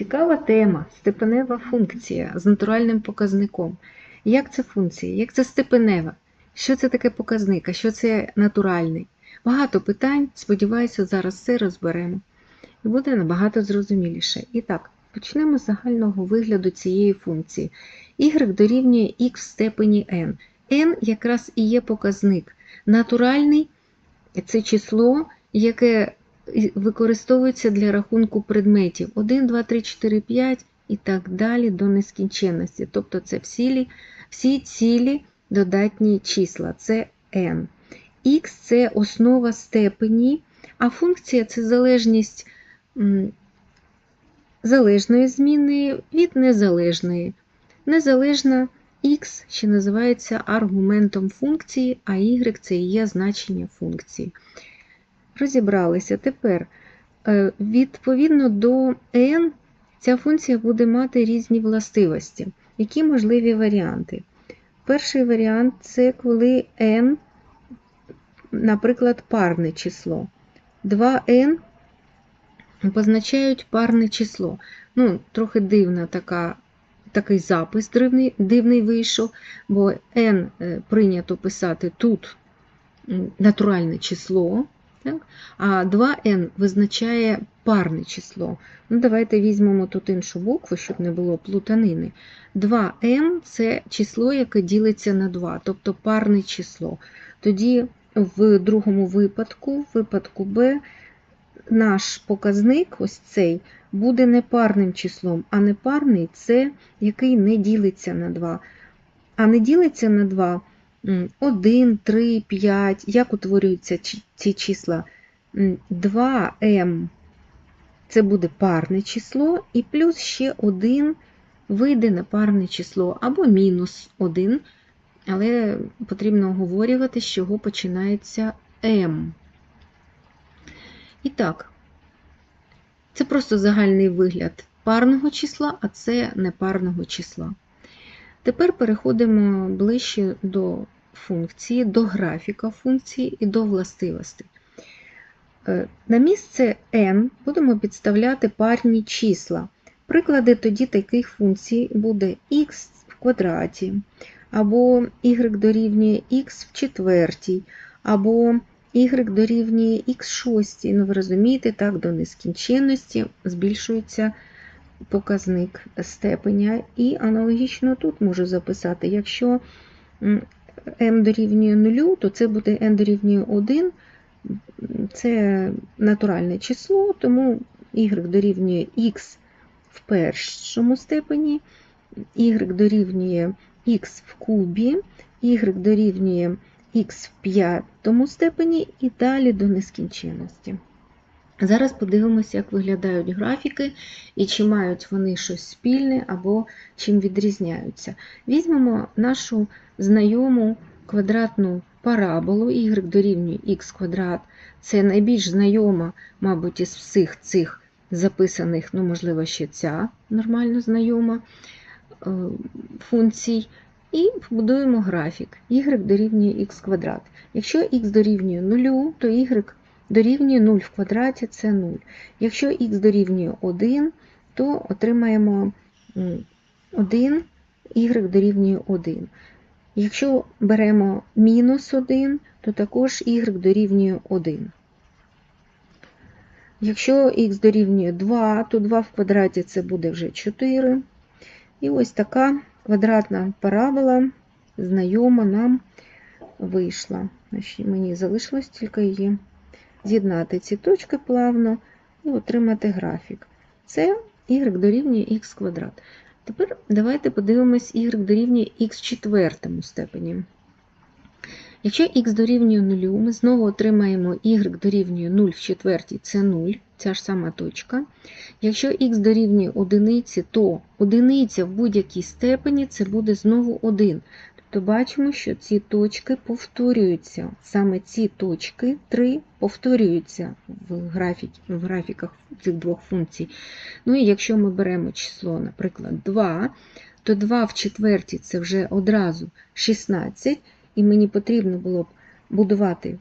Цікава тема степенева функція з натуральним показником. Як це функція? Як це степенева? Що це таке показник? А що це натуральний? Багато питань, сподіваюся, зараз все розберемо. І буде набагато зрозуміліше. І так, почнемо з загального вигляду цієї функції. y дорівнює x в степені n. n якраз і є показник. Натуральний це число, яке використовується для рахунку предметів 1, 2, 3, 4, 5 і так далі до нескінченності. Тобто це всі, всі цілі додатні числа, це n. Х це основа степені, а функція це залежність залежної зміни від незалежної. Незалежна х ще називається аргументом функції, а y це і є значення функції. Розібралися. Тепер, е, відповідно до n, ця функція буде мати різні властивості. Які можливі варіанти? Перший варіант це коли n, наприклад, парне число. 2n позначають парне число. Ну, Трохи дивна така, такий запис дивний, дивний вийшов, бо n е, прийнято писати тут натуральне число. Так? А 2n визначає парне число. Ну, Давайте візьмемо тут іншу букву, щоб не було плутанини. 2m це число, яке ділиться на 2, тобто парне число. Тоді в другому випадку, в випадку b, наш показник, ось цей, буде не парним числом, а непарний це який не ділиться на 2. А не ділиться на 2 1, 3, 5. Як утворюються ці числа? 2m це буде парне число, і плюс ще 1 вийде на парне число, або мінус 1, але потрібно оговорювати, з чого починається m. І так, це просто загальний вигляд парного числа, а це непарного числа. Тепер переходимо ближче до функції, до графіка функції і до властивостей. Е, на місце n будемо підставляти парні числа. Приклади тоді таких функцій буде x в квадраті, або y дорівнює x в четвертій, або y дорівнює x шостій. Ну, ви розумієте, так, до нескінченності збільшується показник степеня. І аналогічно тут можу записати, якщо m дорівнює 0, то це буде n дорівнює 1, це натуральне число, тому y дорівнює x в першому степені, y дорівнює x в кубі, y дорівнює x в п'ятому степені і далі до нескінченності. Зараз подивимося, як виглядають графіки і чи мають вони щось спільне або чим відрізняються. Візьмемо нашу знайому квадратну параболу y дорівнює х квадрат. Це найбільш знайома, мабуть, із всіх цих записаних, ну, можливо, ще ця нормально знайома е, функцій. І побудуємо графік y дорівнює х квадрат. Якщо х дорівнює 0, то y дорівнює 0 в квадраті це 0. Якщо х дорівнює 1, то отримаємо 1, y дорівнює 1. Якщо беремо мінус 1, то також y дорівнює 1. Якщо х дорівнює 2, то 2 в квадраті це буде вже 4. І ось така квадратна парабола знайома нам вийшла. Мені залишилось тільки її з'єднати ці точки плавно і отримати графік. Це y дорівнює х квадрат. Тепер давайте подивимось y дорівнює х в четвертому степені. Якщо х дорівнює 0, ми знову отримаємо y дорівнює 0 в четвертій це 0, ця ж сама точка. Якщо х дорівнює 1, то одиниця в будь-якій степені це буде знову 1 то бачимо, що ці точки повторюються. Саме ці точки 3 повторюються в, графік, в графіках цих двох функцій. Ну і якщо ми беремо число, наприклад, 2, то 2 в четвертій це вже одразу 16, і мені потрібно було б будувати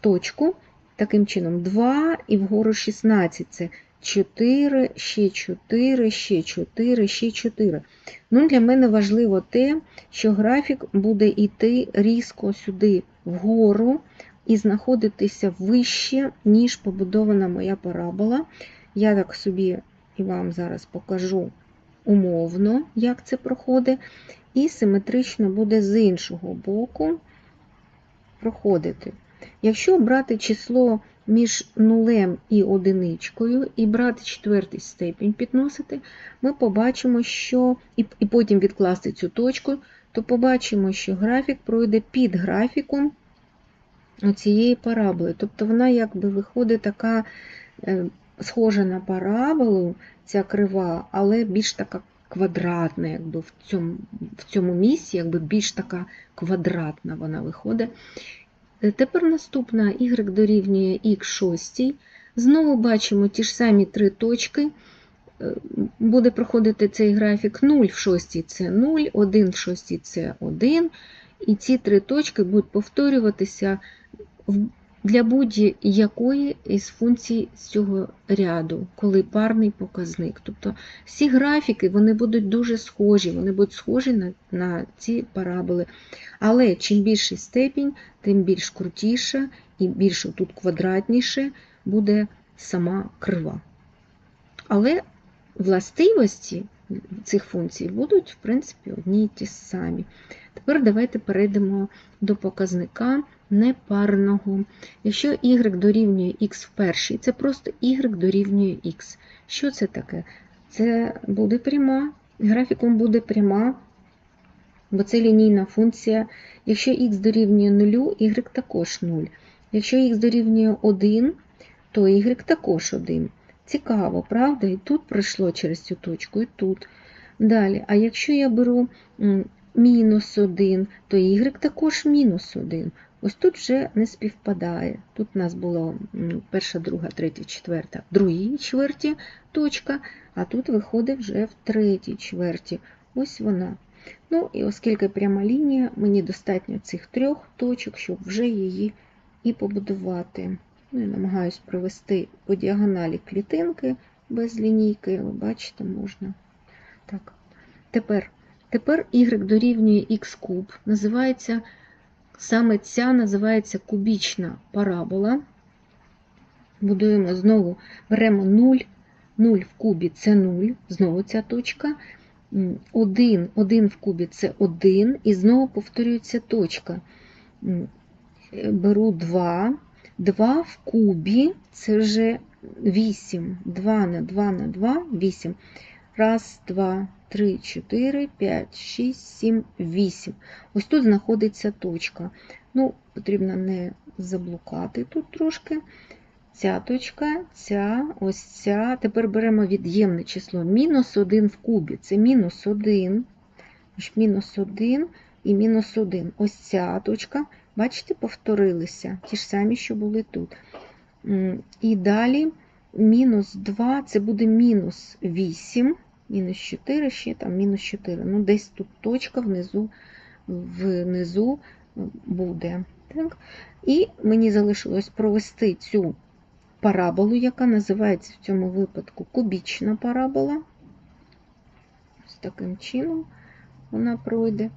точку таким чином 2 і вгору 16 це 4, ще 4, ще 4, ще 4. Ну, Для мене важливо те, що графік буде йти різко сюди вгору і знаходитися вище, ніж побудована моя парабола. Я так собі і вам зараз покажу умовно, як це проходить, і симетрично буде з іншого боку проходити. Якщо брати число між нулем і одиничкою, і брати четвертий степінь підносити, ми побачимо, що і, і потім відкласти цю точку, то побачимо, що графік пройде під графіком цієї параболи. Тобто вона якби виходить така е, схожа на параболу, ця крива, але більш така квадратна, якби в цьому в цьому місці, якби більш така квадратна вона виходить. Е, тепер наступна y дорівнює х6. Знову бачимо ті ж самі три точки. Е, буде проходити цей графік 0 в 6 це 0, 1 в 6 це 1. І ці три точки будуть повторюватися для будь-якої із функцій з цього ряду, коли парний показник. Тобто всі графіки вони будуть дуже схожі, вони будуть схожі на, на ці параболи. Але чим більший степінь, тим більш крутіше і більш тут квадратніше буде сама крива. Але властивості цих функцій будуть, в принципі, одні й ті самі. Тепер давайте перейдемо до показника непарного. Якщо y дорівнює x в першій, це просто y дорівнює x. Що це таке? Це буде пряма, графіком буде пряма, бо це лінійна функція. Якщо x дорівнює 0, y також 0. Якщо x дорівнює 1, то y також 1. Цікаво, правда? І тут пройшло через цю точку, і тут. Далі, а якщо я беру мінус 1, то y також мінус 1. Ось тут вже не співпадає. Тут у нас було перша, друга, третя, четверта, в другій чверті точка, а тут виходить вже в третій чверті. Ось вона. Ну, і оскільки пряма лінія, мені достатньо цих трьох точок, щоб вже її і побудувати. Ну, я намагаюсь провести по діагоналі клітинки без лінійки, ви бачите, можна. Так. Тепер тепер y дорівнює х куб, називається Саме ця називається кубічна парабола. Будуємо знову, беремо 0, 0 в кубі це 0, знову ця точка. 1, 1 в кубі це 1, і знову повторюється точка. Беру 2, 2 в кубі це вже 8, 2 на 2 на 2, 8. Раз, два, 3, 4, 5, 6, 7, 8. Ось тут знаходиться точка. Ну, Потрібно не заблукати тут трошки. Ця точка, ця, ось ця. Тепер беремо від'ємне число. Мінус 1 в кубі. Це мінус 1, мінус 1 і мінус 1. Ось ця точка, бачите, повторилися. Ті ж самі, що були тут. І далі мінус 2 це буде мінус 8 мінус 4, ще там мінус 4. Ну, десь тут точка внизу внизу буде. Так? І мені залишилось провести цю параболу, яка називається в цьому випадку кубічна парабола. Ось таким чином вона пройде.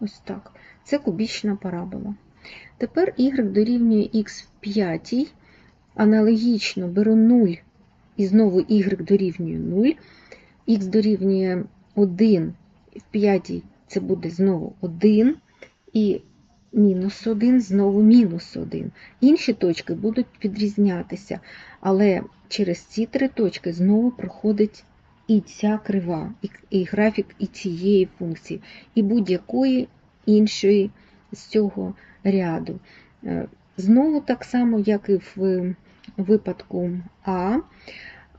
Ось так. Це кубічна парабола. Тепер y дорівнює х в 5, аналогічно беру 0 і знову y дорівнює 0, х дорівнює 1, в 5 це буде знову 1, і мінус 1, знову мінус 1. Інші точки будуть відрізнятися, але через ці три точки знову проходить і ця крива, і графік і цієї функції, і будь-якої іншої з цього ряду. Е, знову так само, як і в випадку А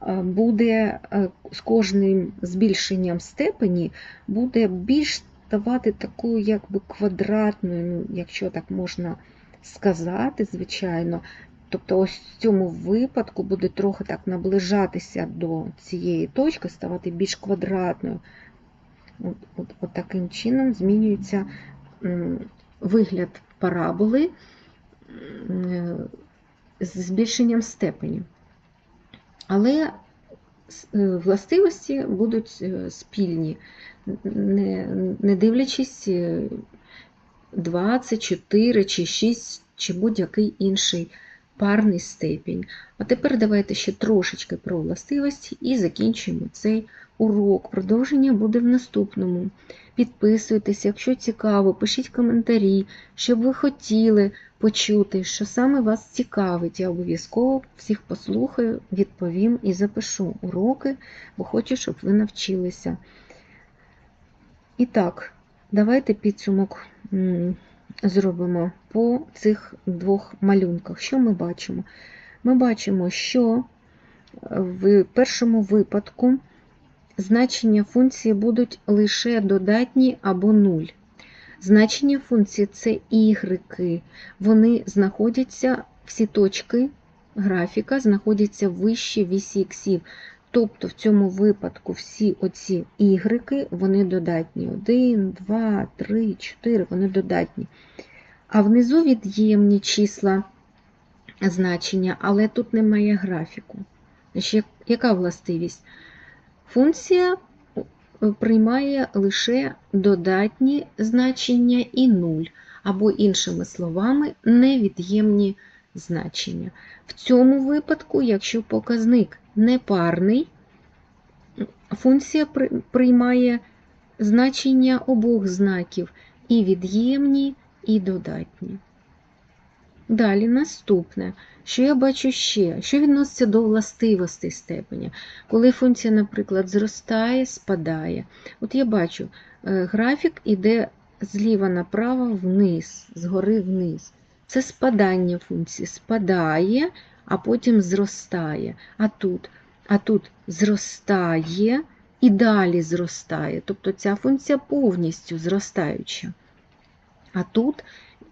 е, буде е, з кожним збільшенням степені буде більш давати таку якби квадратною, ну, якщо так можна сказати, звичайно. Тобто ось в цьому випадку буде трохи так наближатися до цієї точки, ставати більш квадратною. От, от, от таким чином змінюється вигляд параболи з збільшенням степені. Але е, властивості будуть е, спільні, не, не дивлячись е, 24 чи 6 чи будь-який інший парний степінь. А тепер давайте ще трошечки про властивості і закінчуємо цей урок. Продовження буде в наступному. Підписуйтесь, якщо цікаво, пишіть коментарі, що б ви хотіли почути, що саме вас цікавить. Я обов'язково всіх послухаю, відповім і запишу уроки, бо хочу, щоб ви навчилися. І так, давайте підсумок зробимо по цих двох малюнках. Що ми бачимо? Ми бачимо, що в першому випадку значення функції будуть лише додатні або нуль. Значення функції це ігреки. Вони знаходяться, всі точки графіка знаходяться вище вісі іксів. Тобто в цьому випадку всі оці ігреки, вони додатні. 1, 2, 3, 4, вони додатні. А внизу від'ємні числа значення, але тут немає графіку. Яка властивість? Функція приймає лише додатні значення і нуль, або, іншими словами, невід'ємні значення. В цьому випадку, якщо показник непарний, функція приймає значення обох знаків і від'ємні, і додатні. Далі наступне, що я бачу ще, що відноситься до властивостей степеня. Коли функція, наприклад, зростає, спадає. От я бачу, е, графік іде зліва направо вниз, згори вниз. Це спадання функції. Спадає, а потім зростає. А тут, а тут зростає і далі зростає. Тобто ця функція повністю зростаюча. А тут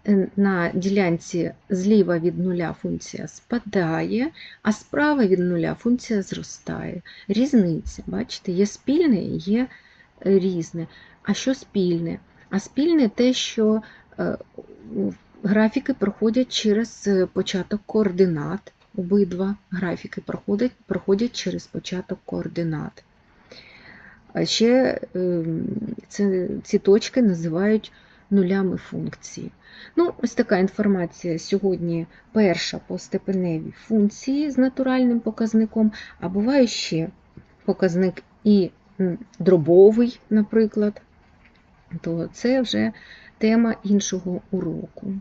е, на ділянці зліва від нуля функція спадає, а справа від нуля функція зростає. Різниця, бачите, є спільне і є е, різне. А що спільне? А спільне те, що е, графіки проходять через початок координат. Обидва графіки проходять, проходять через початок координат. А ще ем, ці точки називають нулями функції. Ну, ось така інформація сьогодні перша по степеневій функції з натуральним показником, а буває ще показник і дробовий, наприклад, то це вже тема іншого уроку.